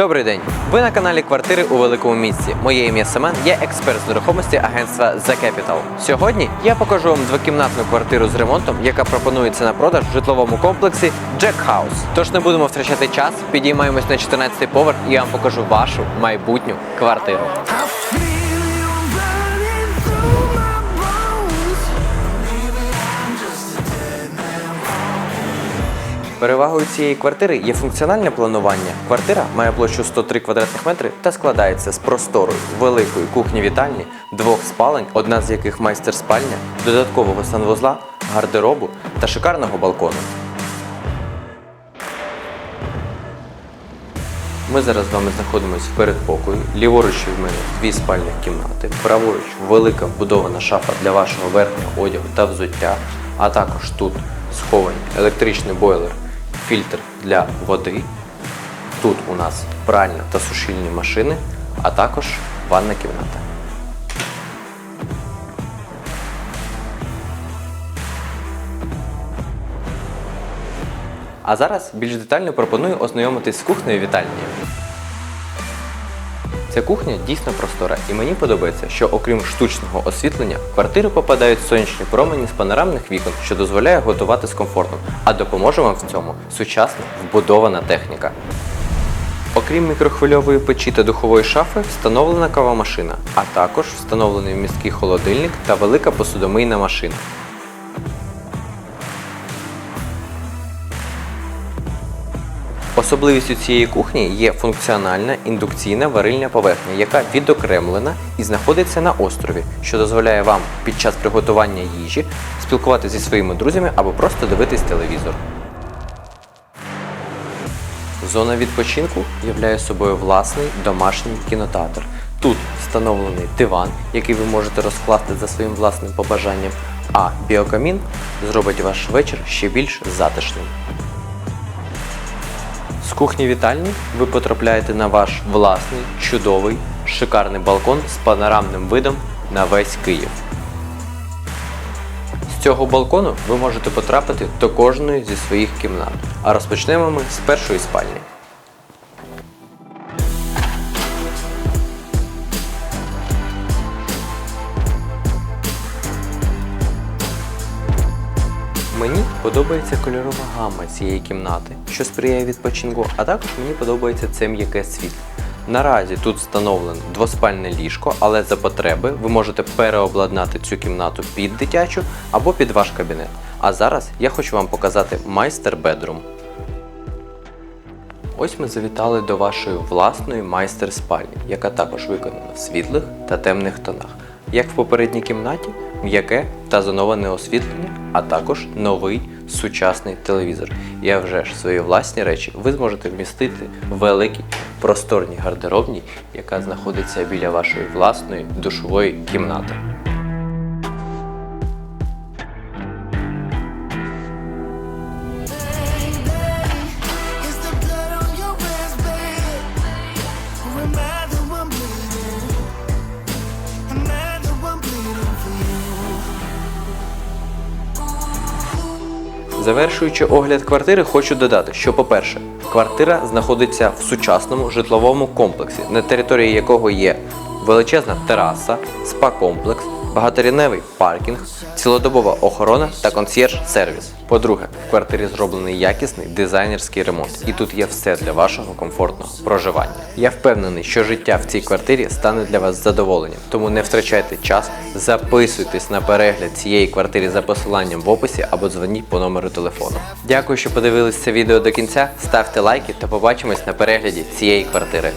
Добрий день! Ви на каналі Квартири у великому місті. Моє ім'я Семен, я експерт з нерухомості агентства The Capital. Сьогодні я покажу вам двокімнатну квартиру з ремонтом, яка пропонується на продаж в житловому комплексі Jack House. Тож не будемо втрачати час, підіймаємось на 14-й поверх і я вам покажу вашу майбутню квартиру. Перевагою цієї квартири є функціональне планування. Квартира має площу 103 квадратних метри та складається з просторої, великої кухні-вітальні, двох спалень, одна з яких майстер-спальня, додаткового санвузла, гардеробу та шикарного балкону. Ми зараз з вами знаходимося в передпокої. Ліворуч від мене дві спальні кімнати, праворуч велика вбудована шафа для вашого верхнього одягу та взуття, а також тут сховані електричний бойлер, фільтр для води. Тут у нас пральня та сушильні машини, а також ванна кімната. А зараз більш детально пропоную ознайомитись з кухнею вітальнею. Ця кухня дійсно простора, і мені подобається, що окрім штучного освітлення, в квартиру попадають сонячні промені з панорамних вікон, що дозволяє готувати з комфортом, а допоможе вам в цьому сучасна вбудована техніка. Окрім мікрохвильової печі та духової шафи, встановлена кавомашина, а також встановлений міський холодильник та велика посудомийна машина. Особливістю цієї кухні є функціональна індукційна варильня поверхня, яка відокремлена і знаходиться на острові, що дозволяє вам під час приготування їжі спілкуватися зі своїми друзями або просто дивитись телевізор. Зона відпочинку являє собою власний домашній кінотеатр. Тут встановлений диван, який ви можете розкласти за своїм власним побажанням, а біокамін зробить ваш вечір ще більш затишним. З кухні вітальні ви потрапляєте на ваш власний чудовий шикарний балкон з панорамним видом на весь Київ. З цього балкону ви можете потрапити до кожної зі своїх кімнат. А розпочнемо ми з першої спальні. Мені подобається кольорова гама цієї кімнати, що сприяє відпочинку, а також мені подобається це м'яке світло. Наразі тут встановлено двоспальне ліжко, але за потреби ви можете переобладнати цю кімнату під дитячу або під ваш кабінет. А зараз я хочу вам показати майстер бедрум. Ось ми завітали до вашої власної майстер спальні, яка також виконана в світлих та темних тонах. Як в попередній кімнаті, м'яке та зоноване освітлення, а також новий сучасний телевізор. А вже ж свої власні речі ви зможете вмістити в великій просторній гардеробній, яка знаходиться біля вашої власної душової кімнати. Завершуючи огляд квартири, хочу додати, що, по-перше, квартира знаходиться в сучасному житловому комплексі, на території якого є величезна тераса, спа-комплекс, багаторівневий паркінг, цілодобова охорона та консьєрж-сервіс. По-друге, в квартирі зроблений якісний дизайнерський ремонт, і тут є все для вашого комфортного проживання. Я впевнений, що життя в цій квартирі стане для вас задоволенням, тому не втрачайте час, записуйтесь на перегляд цієї квартири за посиланням в описі або дзвоніть по номеру телефону. Дякую, що подивились це відео до кінця. Ставте лайки та побачимось на перегляді цієї квартири.